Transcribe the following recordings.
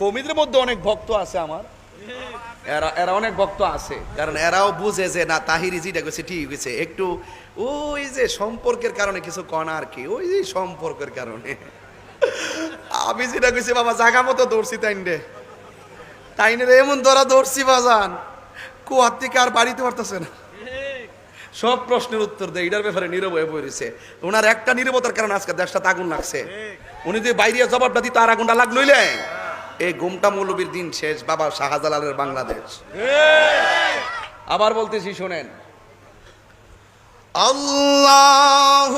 কমিদের মধ্যে অনেক ভক্ত আছে আমার। এরা এরা অনেক ভক্ত আছে। কারণ এরাও বুঝে যে না তাহিরি যেটা গেছে ঠিক গেছে একটু ওই যে সম্পর্কের কারণে কিছু কনা আর কি ওই যে সম্পর্কের কারণে। আমি যেটা কইছি বাবা জাগা মতো দৌড়ছি তাইনে তাইনে রে এমন ধরা দৌড়ছি বাজান। কুয়ার থেকে আর বাড়িতে পারতেছে না। সব প্রশ্নের উত্তর দেয় এটার ব্যাপারে নীরব হয়ে পড়েছে। ওনার একটা নীরবতার কারণে আজকে দেশটাতে আগুন লাগছে। উনি যদি বাইরে জবাবটা দিত আর আগুনটা লাগলইলে এই গুমটা মৌলবীর দিন শেষ বাবা শাহজালালের বাংলাদেশ আবার বলতেছি শোনেন আল্লাহ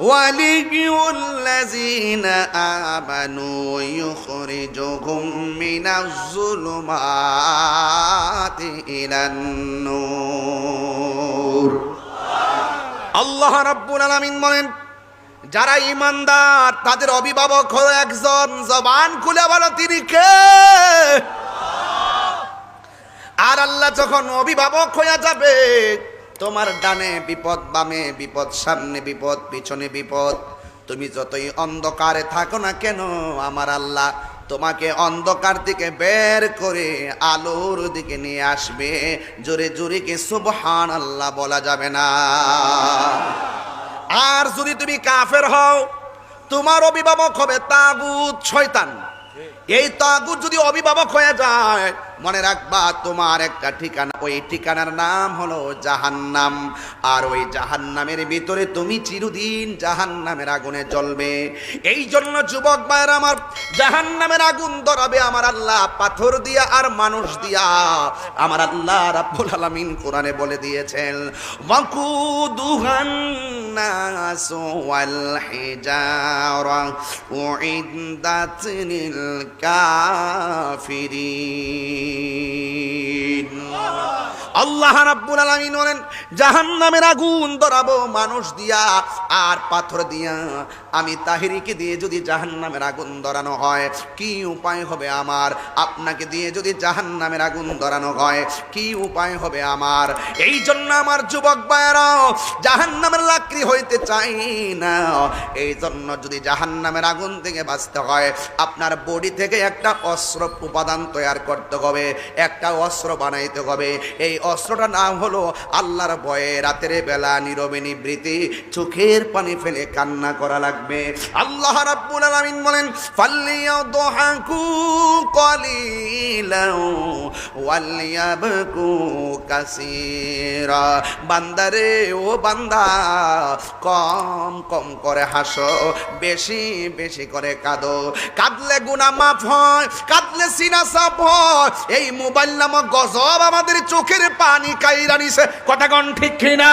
ولي الذين آمنوا يخرجهم من الظلمات إلى النور আল্লাহ রাব্বুল আলামিন বলেন যারা ইমানদার, তাদের অভিভাবক হলো একজন জবান খুলে বলো, তিনি কে? আর আল্লাহ যখন অভিভাবক হয়ে যাবে, তোমার ডানে বিপদ, বামে বিপদ, সামনে বিপদ, পিছনে বিপদ, তুমি যতই অন্ধকারে থাকো না কেন, আমার আল্লাহ তোমাকে অন্ধকার থেকে বের করে আলোর দিকে নিয়ে আসবে। জোরে জোরে কে সুবহান আল্লাহ বলা যাবে না। আর যদি তুমি কাফের হও, তোমার অভিভাবক হবে তাগুত শয়তান। এই তাগুত যদি অভিভাবক হয়ে যায়, মনে রাখবা তোমার একটা ঠিকানা, ওই ঠিকানার নাম হলো জাহান্নাম। আর ওই জাহান্নামের ভিতরে তুমি চিরদিন জাহান্নামের আগুনে জ্বলবে। এই জন্য যুবক ভাইয়ের আমার, জাহান্নামের আগুন ধরাবে আমার আল্লাহ, পাথর দিয়া আর মানুষ দিয়া। আমার আল্লাহ রাব্বুল আলামিন কোরআনে বলে দিয়েছেন, ওয়াকুদুহান الناس والحجارة أعدت للكافرين. আল্লাহ রাব্বুল আলামিন বলেন, জাহান্নামের আগুন ধরাবো মানুষ দিয়া, আর পাথর দিয়া। আমি তাহিরিকে দিয়ে যদি জাহান্নামের আগুন ধরানো হয়, কি উপায় হবে আমার? আপনাকে দিয়ে যদি জাহান্নামের আগুন ধরানো হয়, কি উপায় হবে আমার? এই জন্য আমার যুবক ভাইয়েরা, জাহান্নামের লাকড়ি হইতে চাই না। এই জন্য যদি জাহান্নামের আগুন থেকে বাঁচতে হয়, আপনার বডি থেকে একটা অস্ত্র উপাদান তৈরি করতে হবে, একটা অস্ত্র বানাইতে হবে। এই অস্ত্রটার নাম হলো, আল্লাহর ভয়ে রাতের বেলা নীরবে নিবৃত্তি চোখের পানি ফেলে কান্না করা লাগবে। আল্লাহ রাব্বুল আলামিন বলেন ফাল্লিয়াদহাকু কলিলাও ওয়ালিয়াবকু কাসীরা বান্দারে ও বান্দা, কম কম করে হাসো, বেশি বেশি করে কাঁদো। কাঁদলে গুনাহ মাফ হয়, কাঁদলে সিনা সাফ হয়। এই মোবাইল নামক গজব আমাদের চোখের পানি কাইরা নিছে। কথা ঠিক কিনা?